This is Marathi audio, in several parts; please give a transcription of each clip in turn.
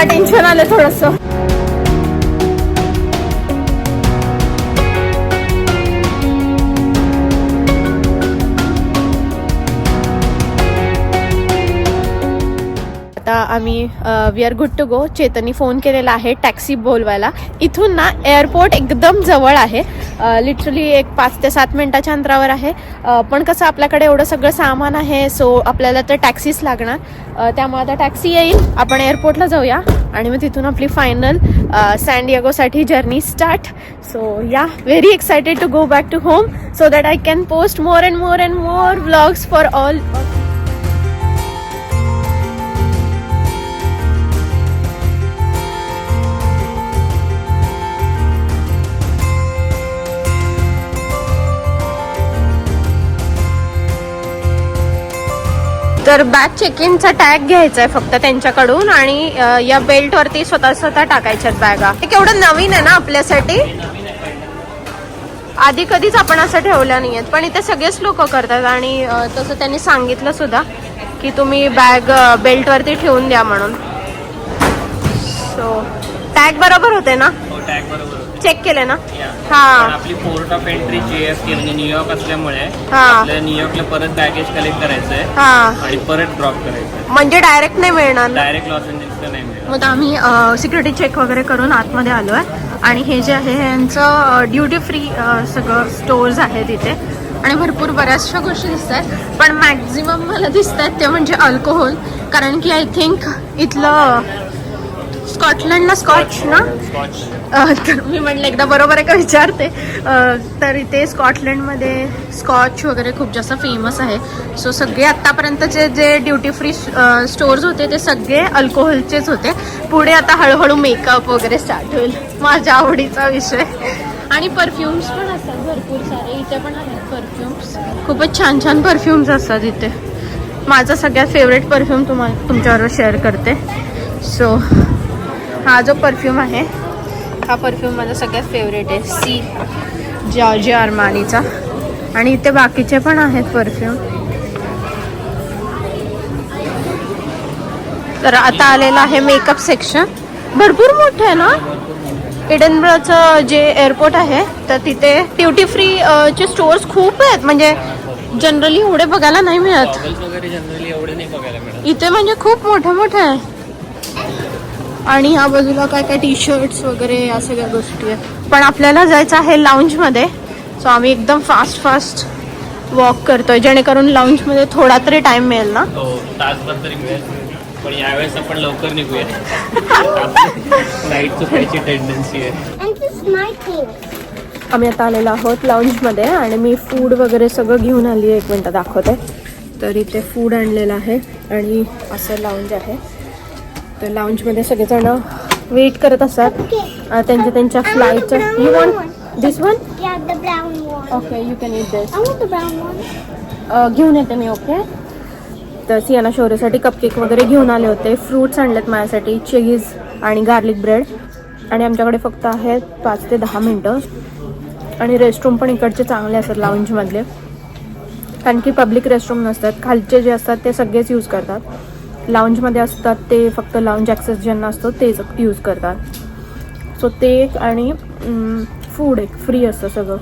मला टेन्शन आलं थोडंसं. आम्ही we are good to go चेतनी phone केलेला आहे टॅक्सी बोलवायला. इथून ना एअरपोर्ट एकदम जवळ आहे. लिटरली एक पाच ते सात मिनिटाच्या अंतरावर आहे. पण कसं आपल्याकडे एवढं सगळं सामान आहे सो आपल्याला तर टॅक्सीच लागणार. त्यामुळे आता टॅक्सी येईल. आपण एअरपोर्टला जाऊया. आणि मग तिथून आपली final सँडियागोसाठी journey start so yeah very excited to go back to home so that I can post more and more and more vlogs for all तर बॅग चेक इनचा टॅग घ्यायचा आहे फक्त त्यांच्याकडून आणि या बेल्टवरती स्वतः स्वतः टाकायच्यात बॅगा. हे केवढं नवीन आहे ना आपल्यासाठी? आधी कधीच आपण असं ठेवलं नाहीयेत पण इथे सगळेच लोक करतात आणि तसं त्यांनी सांगितलं सुद्धा की तुम्ही बॅग बेल्टवरती ठेवून द्या म्हणून. सो टॅग बरोबर होते ना? हो टॅग बरोबर चेक केले ना. हा. आपली पोर्ट ऑफ एंट्री जी एस टी म्हणजे न्यूयॉर्क असल्यामुळे हा. आपल्याला न्यूयॉर्कला परत बॅगेज कलेक्ट करायचंय हा. आणि परत ड्रॉप करायचंय. म्हणजे डायरेक्ट नाही मिळणार ना? डायरेक्ट लॉस एंजल्सला नाही मिळणार. मग आम्ही सिक्युरिटी चेक वगैरे करून आतमध्ये आलो आहे आणि हे जे आहे हे यांचं ड्युटी फ्री सगळं स्टोर्स आहे तिथे आणि भरपूर बऱ्याचशा गोष्टी दिसत आहेत पण मॅक्झिमम मला दिसत आहेत ते म्हणजे अल्कोहोल कारण की आय थिंक इथलं स्कॉटलंडला स्कॉच ना? तर मी म्हटलं एकदा बरोबर आहे का विचारते. तर इथे स्कॉटलंडमध्ये स्कॉच वगैरे खूप जास्त फेमस आहे. सो सगळे आत्तापर्यंतचे जे ड्युटी फ्री स्टोर्स होते ते सगळे अल्कोहोलचेच होते. पुढे आता हळूहळू मेकअप वगैरे स्टार्ट होईल. माझ्या आवडीचा विषय. आणि परफ्युम्स पण असतात भरपूर सारे. इथे पण आहेत परफ्युम्स खूपच छान छान परफ्युम्स असतात इथे. माझा सगळ्यात फेवरेट परफ्यूम तुम्हाला तुमच्याबरोबर शेअर करते. सो हा जो परफ्यूम आहे हा परफ्यूम माझा सगळ्यात फेवरेट आहे. सी जॉर्जिया अरमानीचा आणि इथे बाकीचे पण आहेत परफ्यूम तर आता आलेलं आहे मेकअप सेक्शन भरपूर मोठं आहे ना? इडनब्रचं जे एअरपोर्ट आहे तर तिथे ड्युटी फ्री चे स्टोअर्स खूप आहेत. म्हणजे जनरली एवढे बघायला नाही मिळत. इथे म्हणजे खूप मोठं मोठं आहे. आणि ह्या बाजूला काय काय टी शर्ट्स वगैरे या सगळ्या गोष्टी आहेत. पण आपल्याला जायचं आहे लाऊंजमध्ये सो आम्ही एकदम फास्ट फास्ट वॉक करतोय. जेणेकरून लाऊंजमध्ये थोडा तरी टाइम मिळेल ना? हो तासभर तरी मिळेल. पण यावेळेस आपण लवकर निघूया. लाइट चुकायची टेंडन्सी आहे. आम्ही आता आलेलो आहोत लाऊंजमध्ये आणि मी फूड वगैरे सगळं घेऊन आली एक मिनटं दाखवते. तर इथे फूड आणलेलं आहे आणि असं लाऊंज आहे. तर लाऊंजमध्ये सगळेजण वेट करत असतात. त्यांच्या त्यांच्या फ्लाईटच्या you want this one. Okay you can it this. घेऊन येते मी ओके तर सियाना शौर्यसाठी कपकेक वगैरे घेऊन आले होते. फ्रूट्स आणलेत माझ्यासाठी चीज आणि गार्लिक ब्रेड आणि आमच्याकडे फक्त आहेत पाच ते दहा मिनटं. आणि रेस्टरूम पण इकडचे चांगले असतात लाऊंजमधले कारण की पब्लिक रेस्टरूम नसतात. खालचे जे असतात ते सगळेच यूज करतात. लाऊंजमध्ये असतात ते फक्त लाऊंज ॲक्सेस ज्यांना असतो तेच यूज करतात. सो ते एक आणि फूड एक फ्री असतं सगळं.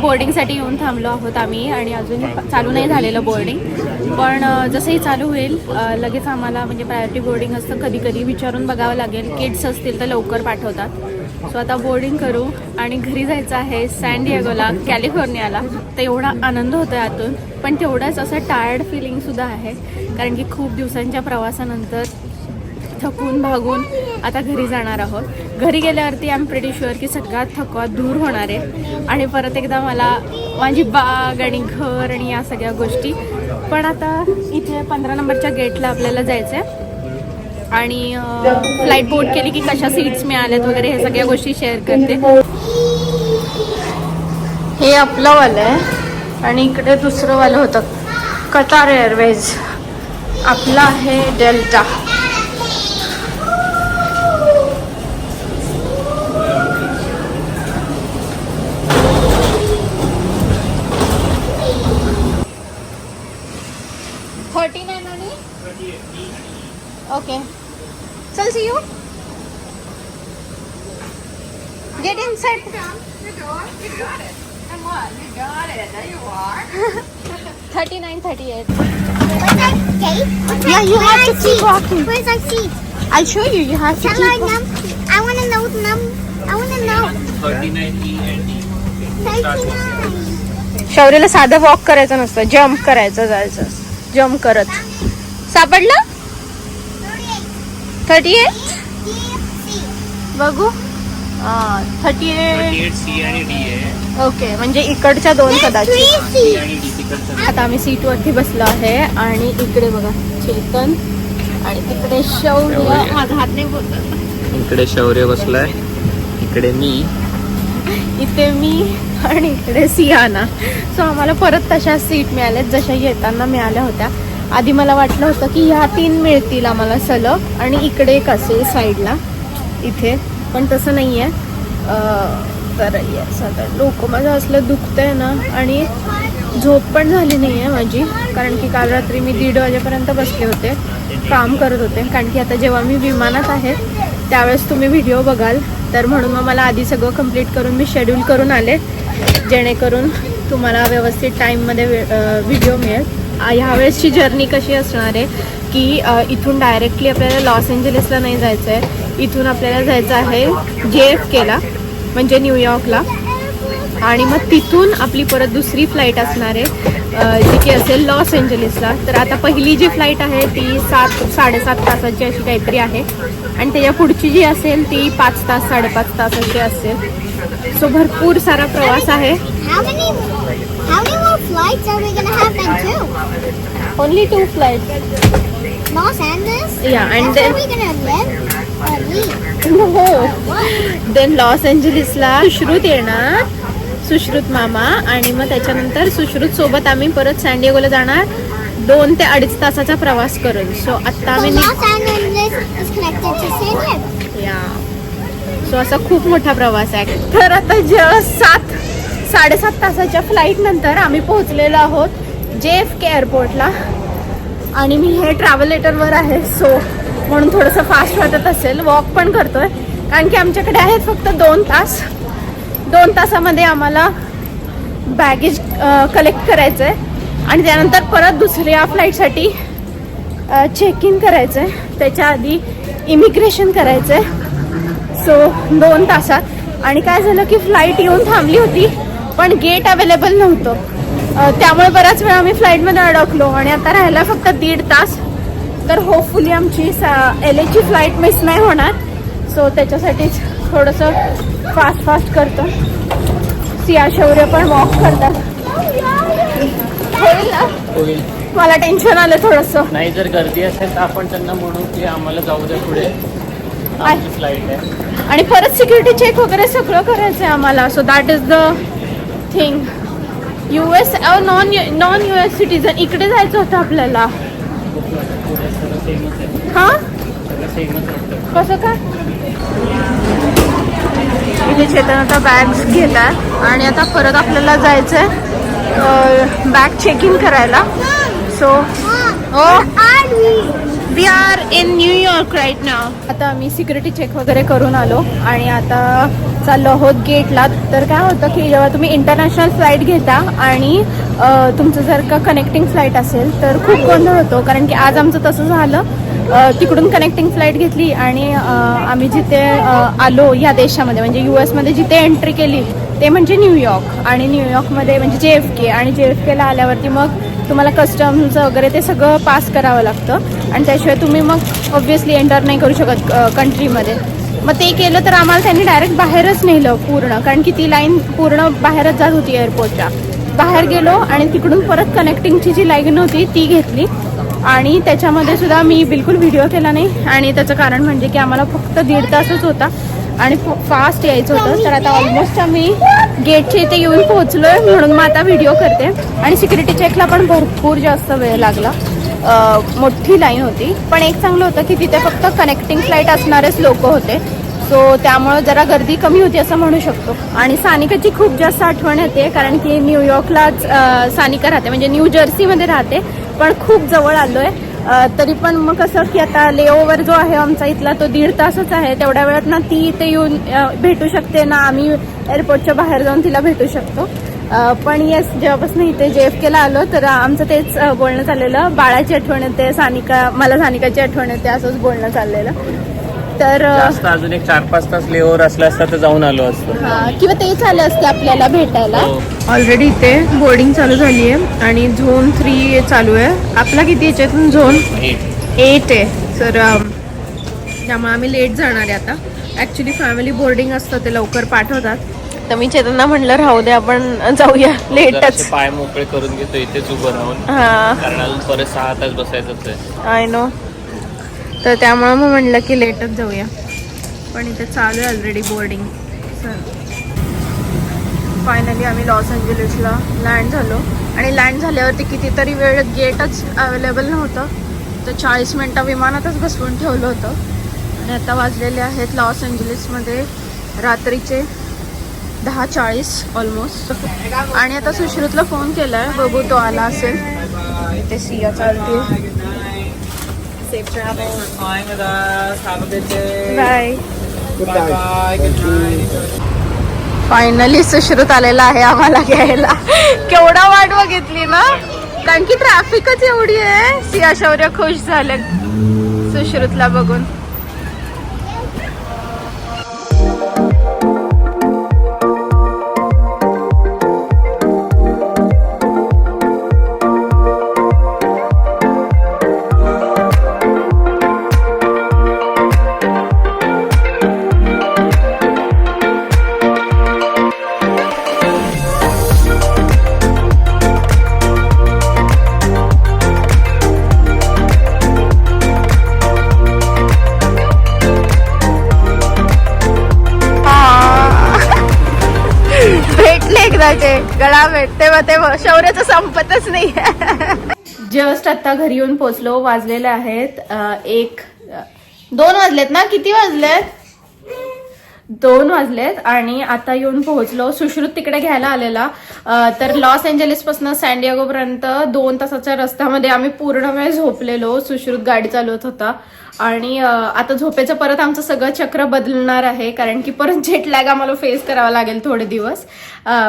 बोर्डिंगसाठी येऊन थांबलो आहोत आम्ही आणि अजून चालू नाही झालेलं बोर्डिंग पण जसंही चालू होईल लगेच आम्हाला म्हणजे प्रायोरिटी बोर्डिंग असतं. कधी कधी विचारून बघावं लागेल. किड्स असतील तर लवकर पाठवतात. सो आता बोर्डिंग करू आणि घरी जायचं आहे सॅन डिएगोला कॅलिफोर्नियाला तर एवढा आनंद होतो आहे आतून. पण तेवढाच असं टायर्ड फिलिंगसुद्धा आहे. कारण की खूप दिवसांच्या प्रवासानंतर थकून भागून आता घरी जाणार आहोत. घरी गेल्यावरती आय एम प्रेटी शुअर की सगळा थकवा दूर होणार आहे. आणि परत एकदा मला माझी बाग आणि घर आणि या सगळ्या गोष्टी. पण आता इथे पंधरा नंबरच्या गेटला आपल्याला जायचं आहे आणि फ्लाईट बोर्ड केली की कशा सीट्स मिळाल्यात वगैरे हे सगळ्या गोष्टी शेअर करते. हे हे आपलं वालं आहे आणि इकडे दुसरं वालं होतं. कतार एअरवेज आपलं आहे Delta 38. Yeah, you have to keep walking. Where's our seat? I'll show you. You have to Shall I keep walking. num? I want to know the number. I want to know. 39 E and D. Thirty-nine. शौर्यला साधं वॉक करायचं नसतं जम्प करायचं जायचं जम्प करत सापडलं Thirty-eight. Thirty eight D C. बघू थर्टी एट 38 C आणि D आहे ओके म्हणजे इकडच्या दोन कदाचित. आता आम्ही सीट वरती बसलो आहे आणि इकडे बघा चेतन आणि तिकडे शौर्य. शौर्य. माझा हात नाही बोलत इकडे शौर्य बसलाय इकडे मी. इथे मी आणि इकडे सियाना. सो आम्हाला परत तशा सीट मिळाल्यात जशा येताना मिळाल्या होत्या. आधी मला वाटलं होतं की ह्या तीन मिळतील आम्हाला सलग आणि इकडे एक असेल साईडला इथे. पण तसं नाही आहे तर येस आता डोकं माझं असलं दुखतंय ना आणि झोप पण झाली नाही आहे माझी कारण की काल रात्री मी दीड वाजेपर्यंत बसले होते काम करत होते कारण की आता जेव्हा मी विमानात आहे त्यावेळेस तुम्ही व्हिडिओ बघाल तर म्हणून मग मला आधी सगळं कंप्लीट करून मी शेड्यूल करून आले जेणेकरून तुम्हाला व्यवस्थित टाईममध्ये व्हिडिओ मिळेल. ह्यावेळेसची जर्नी कशी असणार आहे की इथून डायरेक्टली आपल्याला लॉस एंजलिसला नाही जायचं आहे इथून आपल्याला जायचं आहे जे एफ केला म्हणजे न्यूयॉर्कला आणि मग तिथून आपली परत दुसरी फ्लाईट असणार आहे जी की असेल लॉस एंजलिसला. तर आता पहिली जी फ्लाईट आहे ती सात साडेसात तासाची अशी काहीतरी आहे. आणि त्याच्या पुढची जी असेल ती पाच तास साडेपाच तासाची असेल. सो भरपूर सारा प्रवास आहे? Only two flight Los Angeles. Then Los एंजलिसला Sushrut येणार सुश्रुत मामा आणि मग त्याच्यानंतर सुश्रुत सोबत आम्ही परत सॅन्डिएगोला जाणार दोन ते अडीच तासाचा प्रवास करून. सो आत्ता आम्ही. या सो असा खूप मोठा प्रवास आहे. तर आता जस्ट सात साडेसात तासाच्या फ्लाईट नंतर आम्ही पोहोचलेलो आहोत जे एफ के एअरपोर्टला आणि मी हे ट्रॅव्हल लेटरवर आहे सो म्हणून थोडंसं फास्ट वाटत असेल. वॉक पण करतोय. कारण की आमच्याकडे आहेत फक्त दोन तास. दोन तासामध्ये आम्हाला बॅगेज कलेक्ट करायचं आहे आणि त्यानंतर परत दुसऱ्या फ्लाईटसाठी चेक इन करायचं आहे त्याच्या आधी इमिग्रेशन करायचं आहे सो दोन तासात. आणि काय झालं की फ्लाईट येऊन थांबली होती पण गेट अवेलेबल नव्हतं. त्यामुळे बराच वेळा आम्ही फ्लाईटमध्ये अडकलो. आणि आता राहिला फक्त दीड तास. तर होपफुली आमची एल एची फ्लाईट मिस नाही होणार. सो त्याच्यासाठीच थोडंसं फास्ट फास्ट करतो. सिया शौर्य पण वॉक करतात. होईल ना? होईल. मला टेन्शन आलं थोडंसं. नाही जर गर्दी असेल तर आपण त्यांना म्हणू की आम्हाला जाऊ द्या पुढे. आमची फ्लाईट आहे. आणि परत सिक्युरिटी चेक वगैरे सगळं करायचं आहे आम्हाला so that is the thing U S non non U S citizen इकडे जायचं होतं आपल्याला. हां? कसं काय? इथे चेतन आता बॅग्स घेतात. आणि आता परत आपल्याला जायचं आहे बॅग चेक इन करायला so oh? We are in New York right now आता आम्ही सिक्युरिटी चेक वगैरे करून आलो. आणि आता चाललो आहोत गेटला तर काय होतं की जेव्हा तुम्ही इंटरनॅशनल फ्लाईट घेता आणि तुमचं जर का कनेक्टिंग फ्लाईट असेल तर खूप गोंधळ होतो. कारण की आज आमचं तसं झालं. तिकडून कनेक्टिंग फ्लाईट घेतली आणि आम्ही जिथे आलो या देशामध्ये म्हणजे यू एसमध्ये जिथे एंट्री केली ते म्हणजे न्यूयॉर्क आणि न्यूयॉर्कमध्ये म्हणजे जे एफ के आणि जे एफ केला आल्यावरती मग तुम्हाला कस्टम्स वगैरे ते सगळं पास करावं लागतं. आणि त्याशिवाय तुम्ही मग ऑब्व्हियसली एंटर नाही करू शकत कंट्रीमध्ये मग ते केलं तर आम्हाला त्यांनी डायरेक्ट बाहेरच नेलं पूर्ण. कारण की ती लाईन पूर्ण बाहेरच जात होती एअरपोर्टच्या बाहेर गेलो आणि तिकडून परत कनेक्टिंगची जी लाईन होती ती घेतली. आणि त्याच्यामध्ये सुद्धा मी बिलकुल व्हिडिओ केला नाही. आणि त्याचं कारण म्हणजे की आम्हाला फक्त दीड तासच होता आणि फास्ट यायचं होतं. तर आता ऑलमोस्ट आम्ही गेटच्या इथे येऊन पोहोचलो आहे म्हणून मग आता व्हिडिओ करते. आणि सिक्युरिटी चेकला पण भरपूर जास्त वेळ लागला. मोठी लाईन होती. पण एक चांगलं होतं की तिथे फक्त कनेक्टिंग फ्लाईट असणारेच लोक होते. सो त्यामुळं जरा गर्दी कमी होती असं म्हणू शकतो. आणि सानिकाची खूप जास्त आठवण येते कारण की न्यूयॉर्कलाच सानिका राहते. म्हणजे न्यू जर्सीमध्ये राहते पण खूप जवळ आलो आहे तरी पण मग कसं की आता लेओव्हर जो आहे आमचा इथला तो दीड तासच आहे. तेवढ्या वेळात ना ती इथे येऊन भेटू शकते ना आम्ही एअरपोर्टच्या बाहेर जाऊन तिला भेटू शकतो. पण येस जेव्हापासून इथे जे एफ केला आलो तर आमचं तेच बोलणं चाललेलं. बाळाची आठवण येते सानिका मला सानिकाची आठवण येते असंच बोलणं चाललेलं. तर जास्त अजून एक चार पाच तास लेओवर असला असता तर जाऊन आलो असतो. हा, किंवा तेच आले असते आपल्याला भेटायला. हो. ऑलरेडी इथे बोर्डिंग चालू झाली आहे आणि झोन थ्री चालू आहे. आपला किती याच्यातून झोन. एट आहे. तर अम, त्यामुळे आम्ही लेट जाणार आहे आता. ॲक्च्युली फॅमिली बोर्डिंग असतं ते लवकर पाठवतात. तर मी चेतनना म्हणलं राहू दे आपण जाऊया लेटच पाय मोकळे करून घेतो इथेच उभं राहून. हां. कारण अजून परत सहा तास बसायचंच आहे. आय नो तर त्यामुळं मग म्हणलं की लेटच जाऊया. पण इथे चालू आहे ऑलरेडी बोर्डिंग सर फायनली आम्ही लॉस एंजलिसला लँड झालो. आणि लँड झाल्यावरती कितीतरी वेळ गेटच अवेलेबल नव्हतं. तर चाळीस मिनटं विमानातच बसवून ठेवलं होतं. आणि आता वाजलेले आहेत लॉस एंजलिसमध्ये रात्रीचे दहा चाळीस ऑलमोस्ट आणि आता सुश्रुतला फोन केला आहे बघू तो आला असेल. ते सिया चालते safe travel bye finally Sushrut आलेला आहे आम्हाला घ्यायला. केवढा वाट बघितली ना? कारण की ट्रॅफिकच एवढी आहे. सिया शौर्य खुश झाले. सुश्रुतला बघून. गळा भेटते मग ते शौर्याचं संपतच नाही. जस्ट आता घरी येऊन पोचलो वाजलेले आहेत एक दोन वाजलेत ना? किती वाजलेत? दोन वाजलेत आणि आता येऊन पोहोचलो. सुश्रुत तिकडे घ्यायला आलेला. तर लॉस एंजलिसपासून सॅन्डियागो पर्यंत दोन तासाच्या रस्त्यामध्ये आम्ही पूर्ण वेळ झोपलेलो. सुश्रुत गाडी चालवत होता. आणि आता झोपेचं परत आमचं सगळं चक्र बदलणार आहे कारण की परत जेट लॅग आम्हाला फेस करावा लागेल थोडे दिवस.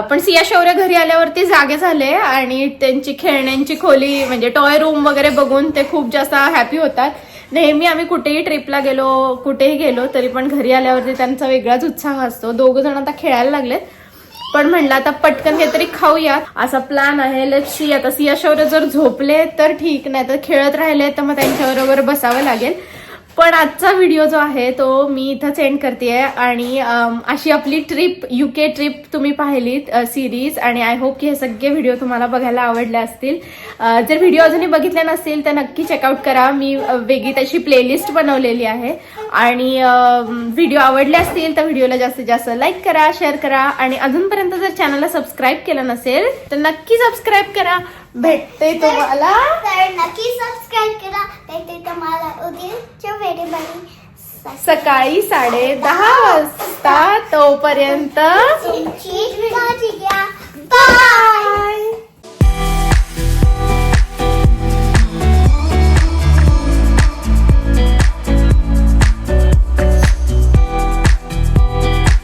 पण सिया शौर्य घरी आल्यावरती जागे झाले आणि त्यांची खेळण्यांची खोली म्हणजे टॉय रूम वगैरे बघून ते खूप जास्त हॅपी होतात. नेहमी आम्ही कुठेही ट्रिपला गेलो कुठेही गेलो तरी पण घरी आल्यावरती त्यांचा वेगळाच उत्साह असतो. दोघं जण आता खेळायला लागलेत. पण म्हणलं आता पटकन काहीतरी खाऊया. असा प्लॅन आहे. लक्षी आता सिया जर झोपले तर ठीक. नाही तर खेळत राहिले तर मग त्यांच्याबरोबर बसावं लागेल. पण आजचा व्हिडिओ जो आहे तो मी इथं सेंड करते आणि अशी आपली ट्रिप युके ट्रिप तुम्ही पाहिलीत सिरीज आणि आय होप की हे सगळे व्हिडिओ तुम्हाला बघायला आवडले असतील. जर व्हिडिओ अजूनही बघितले नसतील तर नक्की चेकआउट करा. मी वेगळी त्याची प्लेलिस्ट बनवलेली आहे. आणि व्हिडिओ आवडले असतील तर व्हिडिओला जास्तीत जास्त लाईक करा शेअर करा. आणि अजूनपर्यंत जर चॅनलला सबस्क्राईब केलं नसेल तर नक्की सबस्क्राईब करा. भेटते तुम्हाला. तर नक्की सबस्क्राईब करा. भेटते तुम्हाला उद्याच्या वेळेमध्ये सकाळी साडे दहा वाजता तोपर्यंत बाय